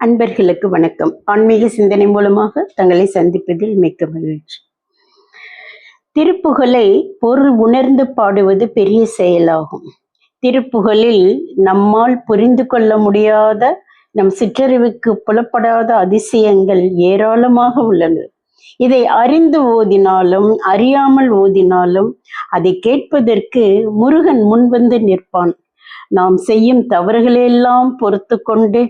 அன்பர்களுக்கு வணக்கம். ஆன்மீக சிந்தனை மூலமாக தங்களை சந்திப்பதில் மிக்க மகிழ்ச்சி. திருப்புகழை பொருள் உணர்ந்து பாடுவது பெரிய செயலாகும். திருப்புகழில் நம்மால் புரிந்து கொள்ள முடியாத நம் சிற்றறிவுக்கு புலப்படாத அதிசயங்கள் ஏராளமாக உள்ளன. இதை அறிந்து ஓதினாலும் அறியாமல் ஓதினாலும் அதை கேட்பதற்கு முருகன் முன்வந்து நிற்பான். நாம் செய்யும் தவறுகளெல்லாம் பொறுத்து கொண்டு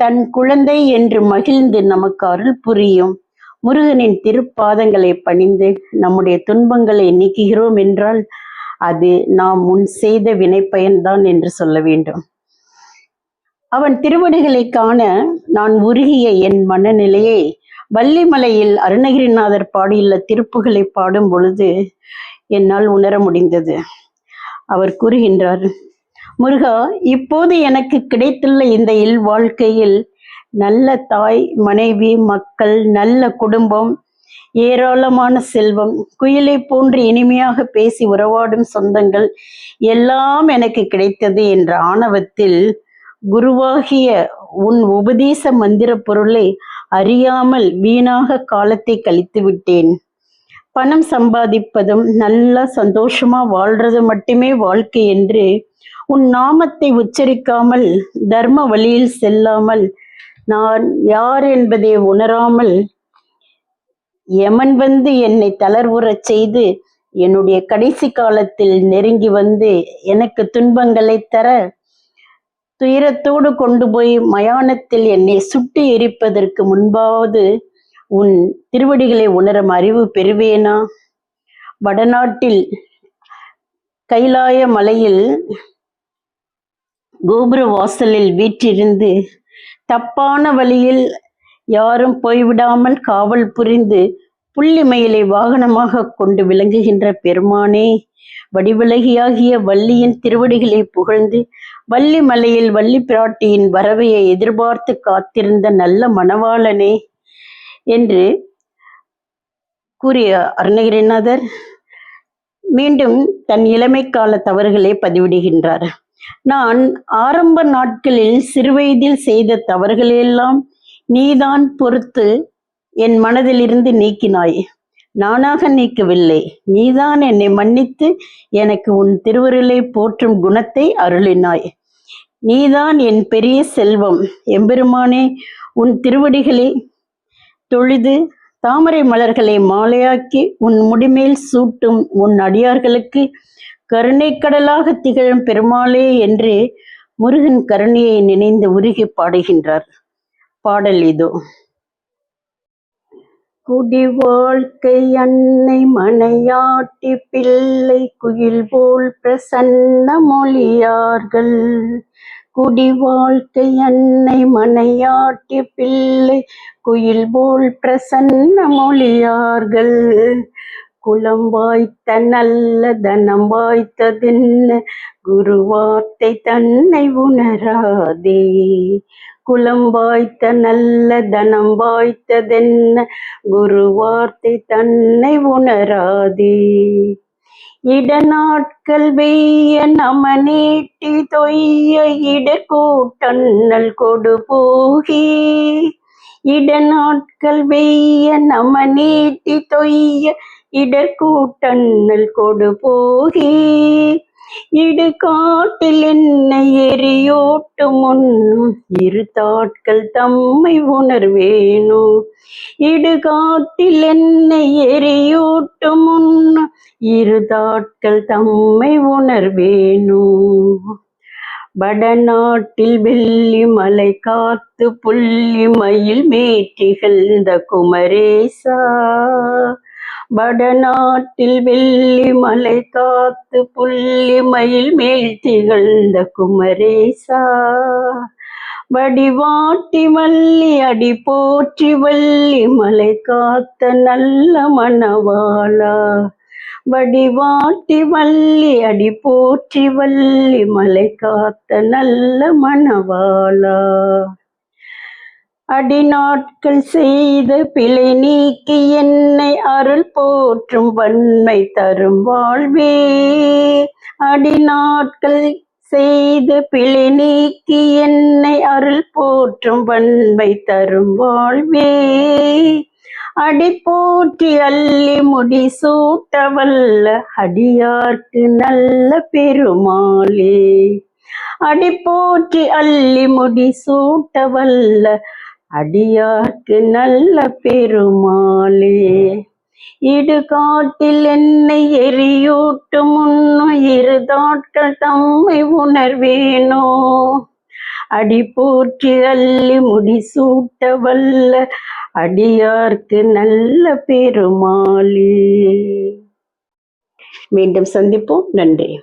தன் குழந்தை என்று மகிழ்ந்து நமக்கு அருள் புரியும். முருகனின் திருப்பாதங்களை பணிந்து நம்முடைய துன்பங்களை நீக்குகிறோம் என்றால் அது நாம் முன் செய்த வினைப்பயன்தான் என்று சொல்ல வேண்டும். அவன் திருவடிகளை காண நான் உருகிய என் மனநிலையை வள்ளிமலையில் அருணகிரிநாதர் பாடியுள்ள திருப்புகளை பாடும் பொழுது என்னால் உணர முடிந்தது. அவர் கூறுகின்றார் முருகா இப்போது எனக்கு கிடைத்துள்ள இந்த இல் வாழ்க்கையில் நல்ல தாய் மனைவி மக்கள் நல்ல குடும்பம் ஏராளமான செல்வம் குயிலை போன்று இனிமையாக பேசி உறவாடும் சொந்தங்கள் எல்லாம் எனக்கு கிடைத்தது என்ற ஆணவத்தில் குருவாகிய உன் உபதேச மந்திர பொருளை அறியாமல் வீணாக காலத்தை கழித்து விட்டேன் பணம் சம்பாதிப்பதும் நல்லா சந்தோஷமா வாழ்றது மட்டுமே வாழ்க்கை என்று உன் நாமத்தை உச்சரிக்காமல் தர்ம வழியில் செல்லாமல் நான் யார் என்பதை உணராமல் யமன் வந்து என்னை தளர்வுறச் செய்து என்னுடைய கடைசி காலத்தில் நெருங்கி வந்து எனக்கு துன்பங்களை தர துயரத்தோடு கொண்டு போய் மயானத்தில் என்னை சுட்டு எரிப்பதற்கு முன்பாவது உன் திருவடிகளை உணரும் அறிவு பெறுவேனா? வடநாட்டில் கைலாய மலையில் கோபுர வாசலில் வீற்றிருந்து தப்பான வழியில் யாரும் போய்விடாமல் காவல் புரிந்து புள்ளிமயிலை வாகனமாக கொண்டு விளங்குகின்ற பெருமானே வடிவிலகியாகிய வள்ளியின் திருவடிகளை புகழ்ந்து வள்ளி மலையில் வள்ளி பிராட்டியின் வரவையை எதிர்பார்த்து காத்திருந்த நல்ல மணவாளனே என்று கூறிய அருணகிரிநாதர் மீண்டும் தன் இளமை கால தவறுகளை பதிவிடுகின்றார். நான் ஆரம்ப நாட்களில் சிறுவயதில் செய்த தவறுகளெல்லாம் நீதான் பொறுத்து என் மனதிலிருந்து நீக்கினாய். நானாக நீக்கவில்லை. நீதான் என்னை மன்னித்து எனக்கு உன் திருவருளை போற்றும் குணத்தை அருளினாய். நீதான் என் பெரிய செல்வம். எம்பெருமானே உன் திருவடிகளை தொழுது தாமரை மலர்களை மாலையாக்கி உன் முடிமேல் சூட்டும் உன் அடியார்களுக்கு கருணைக்கடலாக திகழும் பெருமாளே என்று முருகன் கருணையை நினைந்து உருகி பாடுகின்றார். பாடல் இதோ. குடி வாழ்க்கை அன்னை மனையாட்டி பிள்ளை குயில் போல் பிரசன்ன மொழியார்கள். குடி வாழ்க்கை அன்னை மனையாட்டி பிள்ளை குயில் போல் பிரசன்ன மொழியார்கள். குலம் வாய்த்த நல்ல தனம் வாய்த்ததென்ன? குருவார்த்தை தன்னை உணராதே. குலம் வாய்த்த நல்ல தனம் வாய்த்ததென்ன? குரு வார்த்தை தன்னை உணராதே. இடநாட்கள் வெய்ய நம நீட்டி தொய்ய இடக்கூட்டன்னல் கொடு போகி இடநாட்கள் வெய்ய நம நீட்டி தொய்ய இடர்கூட்டன்னல் கொடு போகி இடு காட்டில் என்னை எரியோட்டு முன்னும் இரு தாட்கள் தம்மை உணர்வேனோ? இடு காட்டில் என்னை எரியோட்டு முன்னும் இரு தாட்கள் தம்மை உணர்வேனோ? வடநாட்டில் வெள்ளி மலை காத்து புள்ளி மயில் மேற்றிகழ்ந்த குமரேசா. வடநாட்டில் வெள்ளி மலை காத்து புள்ளி மயில் மேல் திகழ்ந்த குமரேசா. வடிவாட்டி வள்ளி அடி போற்றி வள்ளி மலை காத்த நல்ல மணவாளா. வடிவாட்டி வள்ளி அடி போற்றி வள்ளி மலை காத்த நல்ல மணவாளா. அடிநாட்கள் செய்து பிழை நீக்கி என்னை அருள் போற்றும் வன்மை தரும் வாழ்வே. அடிநாட்கள் செய்து பிழை நீக்கி என்னை அருள் போற்றும் வன்மை தரும் வாழ்வே. அடி போற்றி அள்ளி முடி சூட்டவல்ல அடியார்க்கு நல்ல பெருமாளே. அடி போற்றி அள்ளி முடி சூட்டவல்ல அடியார்க்கு நல்ல பெருமாளே. இடுகாட்டில் என்னை எரியூட்டும் முன்னுயிர் தாட்கள் தம்மை உணர்வேனோ. அடி போற்றி அள்ளி முடிசூட்ட வல்ல அடியார்க்கு நல்ல பெருமாளே. மீண்டும் சந்திப்போம். நன்றி.